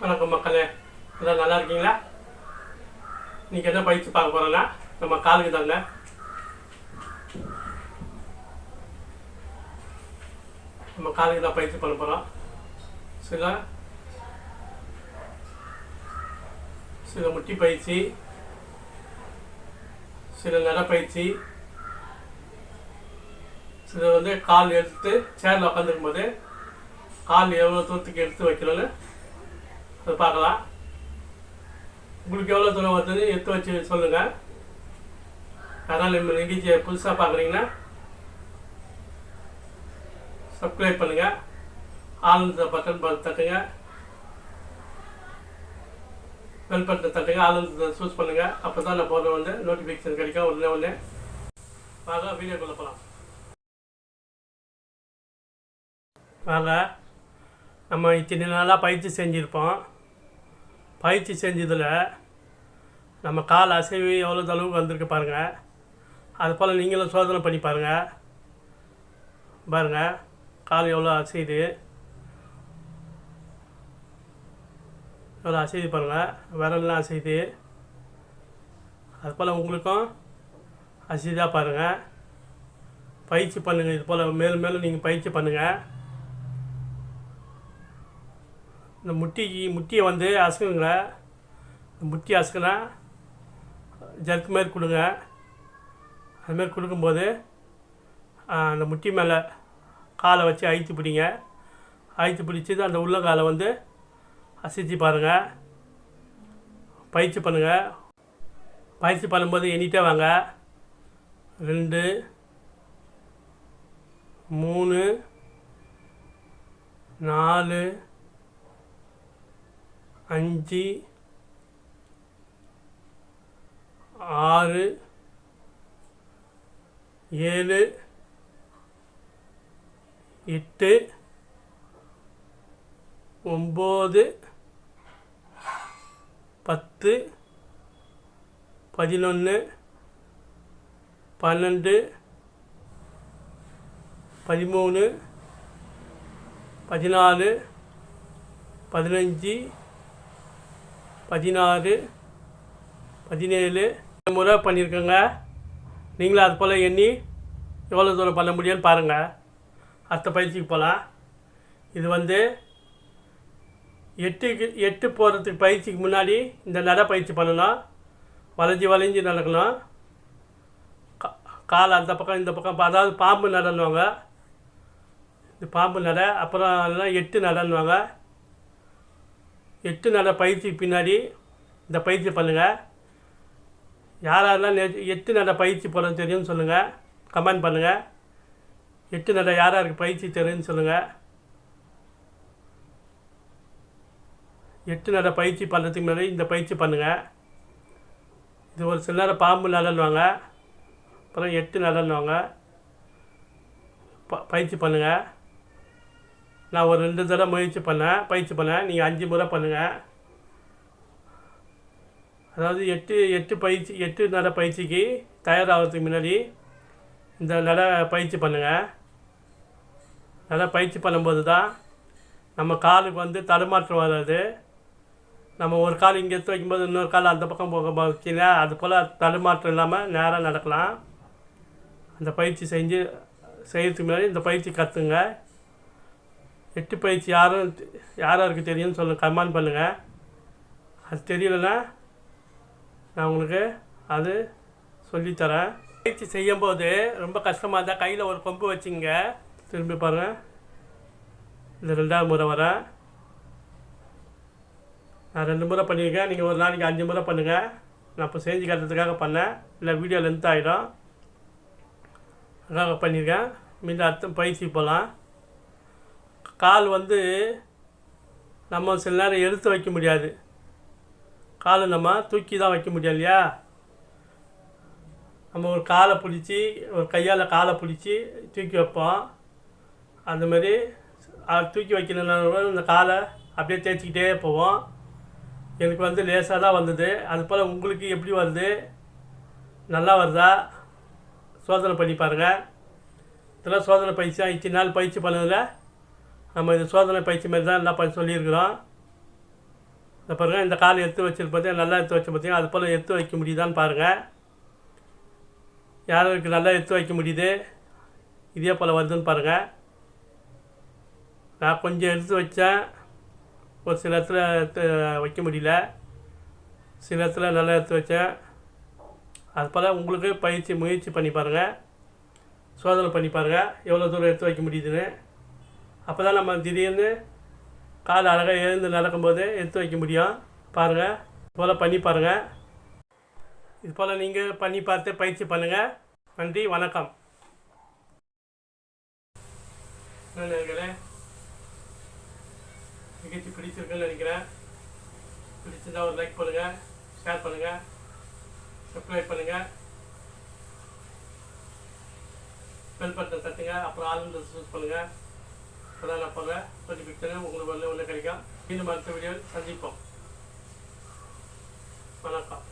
வணக்கம் மக்களே. எல்லாம் நல்லா இருக்கீங்களா? இன்றைக்கி என்ன பயிற்சி பார்க்க போகிறோன்னா நம்ம காலுக்கு தாங்க. நம்ம காலுக்கு தான் பயிற்சி பண்ண போகிறோம் சில சில முட்டி பயிற்சி சில நடப்பயிற்சி சில வந்து கால் எடுத்து சேரில் உட்காந்துருக்கும் போது கால் எவ்வளோ தூரத்துக்கு எடுத்து வைக்கணும்னு அது பார்க்கலாம். உங்களுக்கு எவ்வளோ தூரம் வருதுன்னு எடுத்து வச்சு சொல்லுங்கள் அதனால் நம்ம நிகழ்ச்சியை புதுசாக பார்க்குறீங்கன்னா சப்ஸ்கிரைப் பண்ணுங்கள் ஆளுந்த பட்டன் தட்டுங்க. பெல் பட்டன் தட்டுங்க. ஆளுந்த சூஸ் பண்ணுங்கள் அப்போ தான் நான் போடுற வந்து நோட்டிஃபிகேஷன் கிடைக்கும். உடனே உடனே வாங்க வீடியோக்குள்ளே போகலாம் வாங்க நம்ம இத்தனை நாளாக பயிற்சி செஞ்சுருப்போம். பயிற்சி செஞ்சதில் நம்ம கால் அசைவு எவ்வளோ அளவுக்கு வந்திருக்கு பாருங்கள் அது போல் நீங்களும் சோதனை பண்ணி பாருங்கள் பாருங்கள் கால் எவ்வளோ அசையுது. எவ்வளோ அசையுது பாருங்கள் விரல்லாம் அசையுது. அது போல் உங்களுக்கும் அசைதாக பாருங்கள் பயிற்சி பண்ணுங்கள் இது போல் மேலும் மேலும் நீங்கள் பயிற்சி பண்ணுங்கள் இந்த முட்டிக்கு முட்டியை வந்து அசுக்குங்க இந்த முட்டி அசுக்குனா ஜர்க்கு மாரி கொடுங்க. அதுமாரி கொடுக்கும்போது அந்த முட்டி மேலே காலை வச்சு அழித்து பிடிங்க. அழித்து பிடிச்சி அந்த உள்ளங்காலை வந்து அசைச்சு பாருங்கள் பயிற்சி பண்ணுங்கள் பயிற்சி பண்ணும்போது எண்ணிட்டே வாங்க. ரெண்டு மூணு நாலு அஞ்சு ஆறு ஏழு எட்டு ஒம்பது பத்து பதினொன்று பன்னெண்டு பதிமூணு பதினாலு பதினஞ்சு பதினாறு பதினேழு முறை பண்ணியிருக்கேங்க. நீங்களும் அது போல் எண்ணி எவ்வளோ தூரம் பண்ண முடியும்னு பாருங்கள் அடுத்த பயிற்சிக்கு போகலாம். இது வந்து எட்டுக்கு எட்டு போகிறதுக்கு பயிற்சிக்கு முன்னாடி இந்த நட பயிற்சி பண்ணணும். வளைஞ்சி வளைஞ்சி நடக்கணும். கா- கால் அந்த பக்கம் இந்த பக்கம் அதாவது பாம்பு நடனுவாங்க இந்த பாம்பு நட அப்புறம் எட்டு நடனுவாங்க எட்டு நட பயிற்சிக்கு பின்னாடி இந்த பயிற்சி பண்ணுங்கள் யாரெல்லாம் நெ எட்டு நட பயிற்சி போட தெரியும்னு சொல்லுங்கள் கமெண்ட் பண்ணுங்கள் எட்டு நட யார் யாருக்கு பயிற்சி தெரியும்னு சொல்லுங்கள் எட்டு நட பயிற்சி பண்ணுறதுக்கு முன்னாடி இந்த பயிற்சி பண்ணுங்கள் இது ஒரு சில நேரம் பாம்பு நடனுவாங்க அப்புறம் எட்டு நடனுவாங்க ப பயிற்சி பண்ணுங்கள் நான் ஒரு ரெண்டு தடவை முயற்சி பண்ணேன் பயிற்சி பண்ணேன். நீங்கள் அஞ்சு முறை பண்ணுங்கள் அதாவது எட்டு எட்டு பயிற்சி எட்டு நட பயிற்சிக்கு தயாராகிறதுக்கு முன்னாடி இந்த நட பயிற்சி பண்ணுங்கள் நட பயிற்சி பண்ணும்போது தான் நம்ம காலுக்கு வந்து தடுமாற்றம் வராது. நம்ம ஒரு கால் இங்கே எடுத்து வைக்கும்போது இன்னொரு கால் அந்த பக்கம் போக வச்சிங்கன்னா அது போல் தடுமாற்றம் இல்லாமல் நேராக நடக்கலாம். அந்த பயிற்சி செஞ்சு செய்கிறதுக்கு முன்னாடி இந்த பயிற்சி கற்றுங்க எட்டு பயிற்சி யாரும் யார் யாருக்கு தெரியும்னு சொல்லுங்கள் கமெண்ட் பண்ணுங்கள் அது தெரியலன்னா நான் உங்களுக்கு அது சொல்லித்தரேன். பயிற்சி செய்யும்போது ரொம்ப கஷ்டமாக இருந்தால் கையில் ஒரு கொம்பு வச்சுங்க. திரும்பி பாருங்கள் இது ரெண்டாவது முறை வரேன். நான் ரெண்டு முறை பண்ணியிருக்கேன். நீங்கள் ஒரு நாளைக்கு அஞ்சு முறை பண்ணுங்கள் நான் இப்போ செஞ்சு காட்டுறதுக்காக பண்ணேன். இல்லை வீடியோ லென்த் ஆகிடும் அதுக்காக பண்ணியிருக்கேன். மீண்டும் அடுத்த பயிற்சி போகலாம். கால் வந்து நம்ம சில நேரம் எடுத்து வைக்க முடியாது. காலை நம்ம தூக்கி தான் வைக்க முடியும் இல்லையா? நம்ம ஒரு காலை பிடிச்சி ஒரு கையால் காலை பிடிச்சி தூக்கி வைப்போம். அந்த மாதிரி தூக்கி வைக்கணும்னா இந்த காலை அப்படியே தேய்ச்சிக்கிட்டே போவோம். எனக்கு வந்து லேசாக தான் வந்தது. அது போல் உங்களுக்கு எப்படி வருது? நல்லா வருதா? சோதனை பண்ணி பாருங்கள் இதெல்லாம் சோதனை பயிற்சி தான் இத்தனை நாள் பயிற்சி பண்ணதில் நம்ம இது சோதனை பயிற்சி மாதிரி தான் எல்லாம் பண்ணி சொல்லியிருக்கிறோம். இந்த பாருங்கள் இந்த காலை எடுத்து வச்சது பார்த்தீங்கன்னா நல்லா எடுத்து வச்சு பார்த்தீங்கன்னா அது போல் எடுத்து வைக்க முடியுதான்னு பாருங்கள் யாருக்கு நல்லா எடுத்து வைக்க முடியுது இதே போல் வருதுன்னு பாருங்கள் நான் கொஞ்சம் எடுத்து வச்சேன் ஒரு சில இடத்துல எடுத்து வைக்க முடியல. சில இடத்துல நல்லா எடுத்து வச்சேன். அது போல் உங்களுக்கு பயிற்சி முயற்சி பண்ணி பாருங்கள் சோதனை பண்ணி பாருங்கள் எவ்வளோ தூரம் எடுத்து வைக்க முடியுதுன்னு. அப்போ தான் நம்ம திடீர்னு கால் அழகாக எழுந்து நடக்கும்போது எடுத்து வைக்க முடியும். பாருங்கள் இது போல் பண்ணி பாருங்கள் இதுபோல் நீங்கள் பண்ணி பார்த்து பயிற்சி பண்ணுங்கள் நன்றி வணக்கம். நினைக்கிறேன் நிகழ்ச்சி பிடிச்சிருக்குன்னு நினைக்கிறேன். பிடிச்சிருந்தா ஒரு லைக் பண்ணுங்கள் ஷேர் பண்ணுங்கள் சப்ஸ்கிரைப் பண்ணுங்கள் பெல் பட்டன் தட்டுங்க அப்புறம் ஆளுநர் சூஸ் பண்ணுங்கள் அப்போதான் நான் போடுறேன் உங்களுக்கு ஒன்று ஒன்று கிடைக்கும். இன்னும் அடுத்த வீடியோ சந்திப்போம். வணக்கம்.